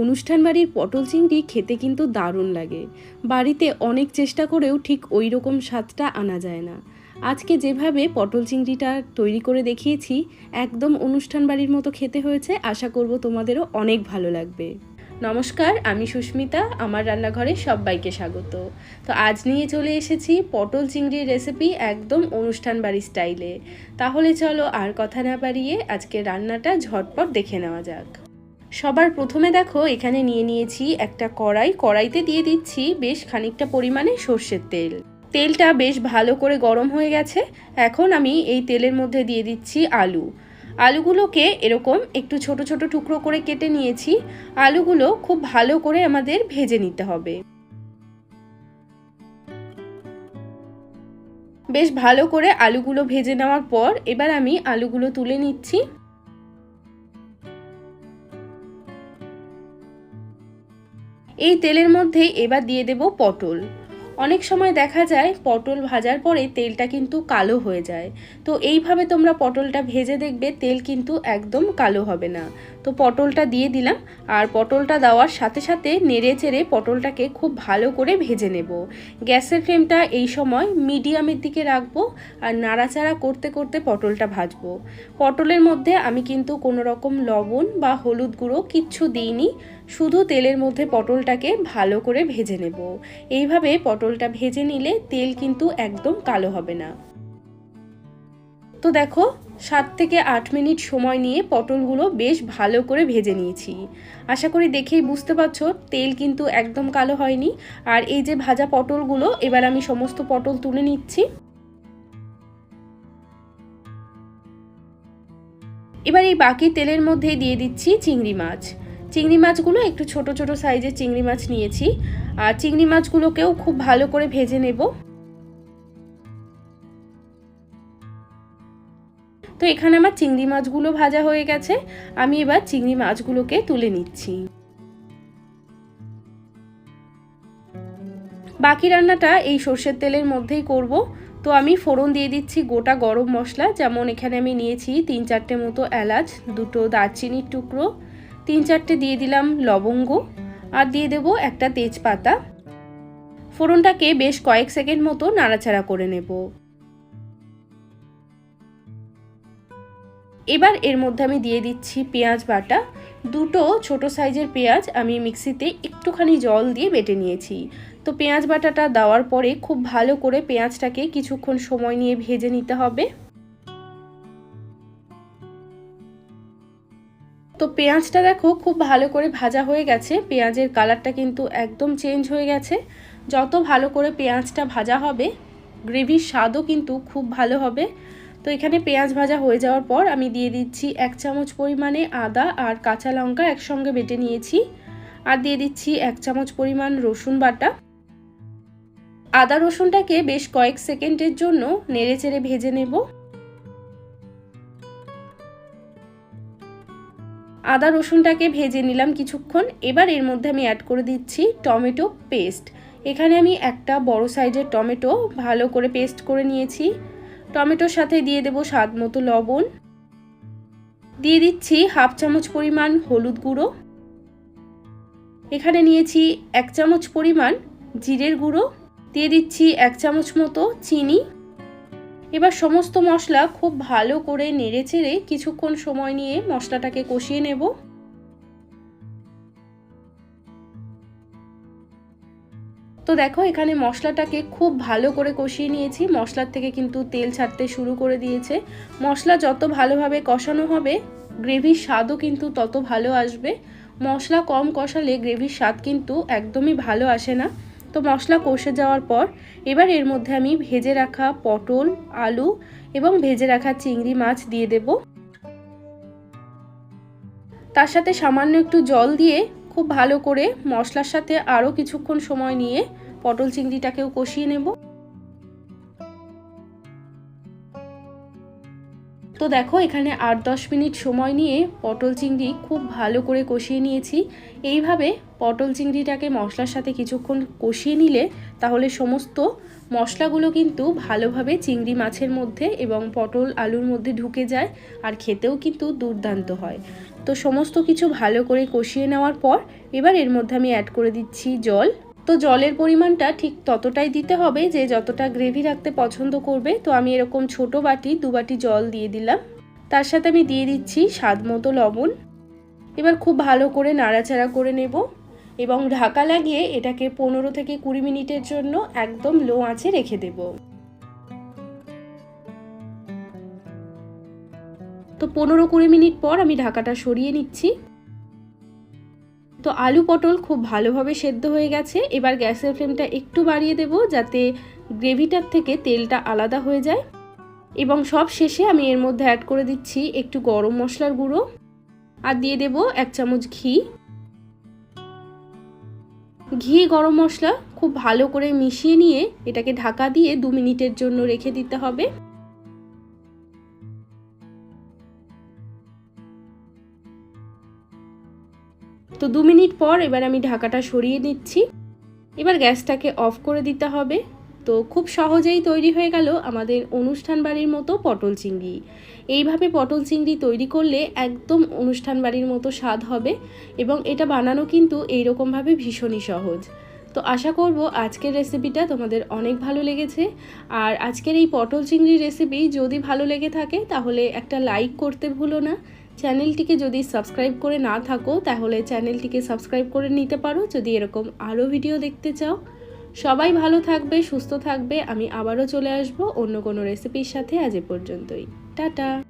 অনুষ্ঠান বাড়ির পটল চিংড়ি খেতে কিন্তু দারুণ লাগে। বাড়িতে অনেক চেষ্টা করেও ঠিক ওই রকম স্বাদটা আনা যায় না। আজকে যেভাবে পটল চিংড়িটা তৈরি করে দেখিয়েছি, একদম অনুষ্ঠান বাড়ির মতো খেতে হয়েছে, আশা করব তোমাদেরও অনেক ভালো লাগবে। নমস্কার, আমি সুস্মিতা, আমার রান্নাঘরে সবাইকে স্বাগত। তো আজ নিয়ে চলে এসেছি পটল চিংড়ির রেসিপি একদম অনুষ্ঠান বাড়ি স্টাইলে। তাহলে চলো আর কথা না বাড়িয়ে আজকে রান্নাটা ঝটপট দেখে নেওয়া যাক। সবার প্রথমে দেখো, এখানে নিয়ে নিয়েছি একটা কড়াই। কড়াইতে দিয়ে দিচ্ছি বেশ খানিকটা পরিমাণে সর্ষের তেল। তেলটা বেশ ভালো করে গরম হয়ে গেছে। এখন আমি এই তেলের মধ্যে দিয়ে দিচ্ছি আলু। আলুগুলোকে এরকম একটু ছোট ছোট টুকরো করে কেটে নিয়েছি। আলুগুলো খুব ভালো করে আমাদের ভেজে নিতে হবে। বেশ ভালো করে আলুগুলো ভেজে নেওয়ার পর এবার আমি আলুগুলো তুলে নিচ্ছি। এই তেলের মধ্যে এবার দিয়ে দেব পটল। অনেক সময় দেখা যায় পটল ভাজার পরে তেলটা কিন্তু কালো হয়ে যায়। তো এইভাবে তোমরা পটলটা ভেজে দেখবে, তেল কিন্তু একদম কালো হবে না। তো পটলটা দিয়ে দিলাম, আর পটলটা দেওয়ার সাথে সাথে নেড়ে চেড়ে পটলটাকে খুব ভালো করে ভেজে নেব। গ্যাসের ফ্লেমটা এই সময় মিডিয়ামের দিকে রাখব, আর নাড়াচাড়া করতে করতে পটলটা ভাজবো। পটলের মধ্যে আমি কিন্তু কোনো রকম লবণ বা হলুদ গুঁড়ো কিচ্ছু দিইনি, শুধু তেলের মধ্যে পটলটাকে ভালো করে ভেজে নেব। এইভাবে পটলটা ভেজে নিলে তেল কিন্তু একদম কালো হবে না। তো দেখো, সাত থেকে আট মিনিট সময় নিয়ে পটলগুলো বেশ ভালো করে ভেজে নিয়েছি। আশা করি দেখেই বুঝতে পারছ, তেল কিন্তু একদম কালো হয়নি। আর এই যে ভাজা পটলগুলো, এবার আমি সমস্ত পটল তুলে নিচ্ছি। এবার এই বাকি তেলের মধ্যে দিয়ে দিচ্ছি চিংড়ি মাছ। চিংড়ি মাছগুলো একটু ছোট ছোট সাইজের চিংড়ি মাছ নিয়েছি। আর চিংড়ি মাছগুলোকেও খুব ভালো করে ভেজে নেব। তো এখানে আমার চিংড়ি মাছগুলো ভাজা হয়ে গেছে। আমি এবার চিংড়ি মাছগুলোকে তুলে নিচ্ছি। বাকি রান্নাটা এই সর্ষের তেলের মধ্যেই করব। তো আমি ফোড়ন দিয়ে দিচ্ছি গোটা গরম মশলা। যেমন এখানে আমি নিয়েছি তিন চারটে মতো এলাচ, দুটো দারচিনির টুকরো, তিন চারটে দিয়ে দিলাম লবঙ্গ। আর দিয়ে দেব একটা তেজপাতা। ফোড়নটাকে বেশ কয়েক সেকেন্ড মতো নাড়াচাড়া করে নেব। এবার এর মধ্যে আমি দিয়ে দিচ্ছি পেঁয়াজ বাটা। দুটো ছোট সাইজের পেঁয়াজ আমি মিক্সিতে একটুখানি জল দিয়ে বেটে নিয়েছি। তো পেঁয়াজ বাটাটা দেওয়ার পরে খুব ভালো করে পেঁয়াজটাকে কিছুক্ষণ সময় নিয়ে ভেজে নিতে হবে। তো পেঁয়াজটা দেখো খুব ভালো করে ভাজা হয়ে গেছে। পেঁয়াজের কালারটা কিন্তু একদম চেঞ্জ হয়ে গেছে। যত ভালো করে পেঁয়াজটা ভাজা হবে, গ্রেভির স্বাদও কিন্তু খুব ভালো হবে। তো এখানে পেঁয়াজ ভাজা হয়ে যাওয়ার পর আমি দিয়ে দিচ্ছি এক চামচ পরিমাণে আদা আর কাঁচা লঙ্কা একসঙ্গে বেটে নিয়েছি। আর দিয়ে দিচ্ছি এক চামচ পরিমাণ রসুন বাটা। আদা রসুনটাকে বেশ কয়েক সেকেন্ডের জন্য নেড়ে চেড়ে ভেজে নেব। আদা রসুনটাকে ভেজে নিলাম কিছুক্ষণ। এবার এর মধ্যে আমি অ্যাড করে দিচ্ছি টমেটো পেস্ট এখানে আমি একটা বড় সাইজের টমেটো ভালো করে পেস্ট করে নিয়েছি। টমেটোর সাথে দিয়ে দেব স্বাদ মতো লবণ। দিয়ে দিচ্ছি হাফ চামচ পরিমাণ হলুদ গুঁড়ো। এখানে নিয়েছি এক চামচ পরিমাণ জিরের গুঁড়ো। দিয়ে দিচ্ছি এক চামচ মতো চিনি। এবার সমস্ত মশলা খুব ভালো করে নেড়ে চেড়ে কিছুক্ষণ সময় নিয়ে মশলাটাকে কষিয়ে নেব। তো দেখো, এখানে মশলাটাকে খুব ভালো করে কষিয়ে নিয়েছি। মশলার থেকে কিন্তু তেল ছাড়তে শুরু করে দিয়েছে। মশলা যত ভালোভাবে কষানো হবে, গ্রেভির স্বাদও কিন্তু তত ভালো আসবে। মশলা কম কষালে গ্রেভির স্বাদ কিন্তু একদমই ভালো আসে না। তো মশলা কষে যাওয়ার পর এবার এর মধ্যে আমি ভেজে রাখা পটল, আলু এবং ভেজে রাখা চিংড়ি মাছ দিয়ে দেব। তার সাথে সামান্য একটু জল দিয়ে খুব ভালো করে মশলার সাথে আরও কিছুক্ষণ সময় নিয়ে পটল চিংড়িটাকেও কষিয়ে নেব। তো দেখো, এখানে আট দশ মিনিট সময় নিয়ে পটল চিংড়ি খুব ভালো করে কষিয়ে নিয়েছি। এইভাবে পটল চিংড়িটাকে মশলার সাথে কিছুক্ষণ কষিয়ে নিলে তাহলে সমস্ত মশলাগুলো কিন্তু ভালোভাবে চিংড়ি মাছের মধ্যে এবং পটল আলুর মধ্যে ঢুকে যায় আর খেতেও কিন্তু দুর্দান্ত হয়। তো সমস্ত কিছু ভালো করে কষিয়ে নেওয়ার পর এবার এর মধ্যে আমি অ্যাড করে দিচ্ছি জল। তো জলের পরিমাণটা ঠিক ততটাই দিতে হবে যে যতটা গ্রেভি রাখতে পছন্দ করবে। তো আমি এরকম ছোট বাটি, দু বাটি জল দিয়ে দিলাম। তার সাথে আমি দিয়ে দিচ্ছি স্বাদ মতো লবণ। এবার খুব ভালো করে নাড়াচাড়া করে নেব এবং ঢাকা লাগিয়ে এটাকে পনেরো থেকে কুড়ি মিনিটের জন্য একদম লো আঁচে রেখে দেব। তো পনেরো কুড়ি মিনিট পর আমি ঢাকাটা সরিয়ে নিচ্ছি। তো আলু পটল খুব ভালোভাবে সেদ্ধ হয়ে গেছে। এবার গ্যাসের ফ্লেমটা একটু বাড়িয়ে দেব যাতে গ্রেভিটার থেকে তেলটা আলাদা হয়ে যায়। এবং সব শেষে আমি এর মধ্যে অ্যাড করে দিচ্ছি একটু গরম মশলার গুঁড়ো। আর দিয়ে দেব এক চামচ ঘি। ঘি, গরম মশলা খুব ভালো করে মিশিয়ে নিয়ে এটাকে ঢাকা দিয়ে দু মিনিটের জন্য রেখে দিতে হবে। তো দু মিনিট পর এবার আমি ঢাকাটা সরিয়ে নিচ্ছি। এবার গ্যাসটাকে অফ করে দিতে হবে। তো খুব সহজেই তৈরি হয়ে গেল আমাদের অনুষ্ঠান বাড়ির মতো পটল চিংড়ি। এইভাবে পটল চিংড়ি তৈরি করলে একদম অনুষ্ঠান বাড়ির মতো স্বাদ হবে এবং এটা বানানো কিন্তু এইরকমভাবে ভীষণই সহজ। তো আশা করব আজকের রেসিপিটা তোমাদের অনেক ভালো লেগেছে। আর আজকের এই পটল চিংড়ির রেসিপি যদি ভালো লেগে থাকে তাহলে একটা লাইক করতে ভুলো না। চ্যানেলটিকে যদি সাবস্ক্রাইব করে না থাকো, তাহলে চ্যানেলটিকে সাবস্ক্রাইব করে নিতে পারো। যদি এরকম আরও ভিডিও দেখতে চাও, সবাই ভালো থাকবে, সুস্থ থাকবে। আমি আবারও চলে আসব অন্য কোনো রেসিপির সাথে আজ এ পর্যন্তই। টাটা!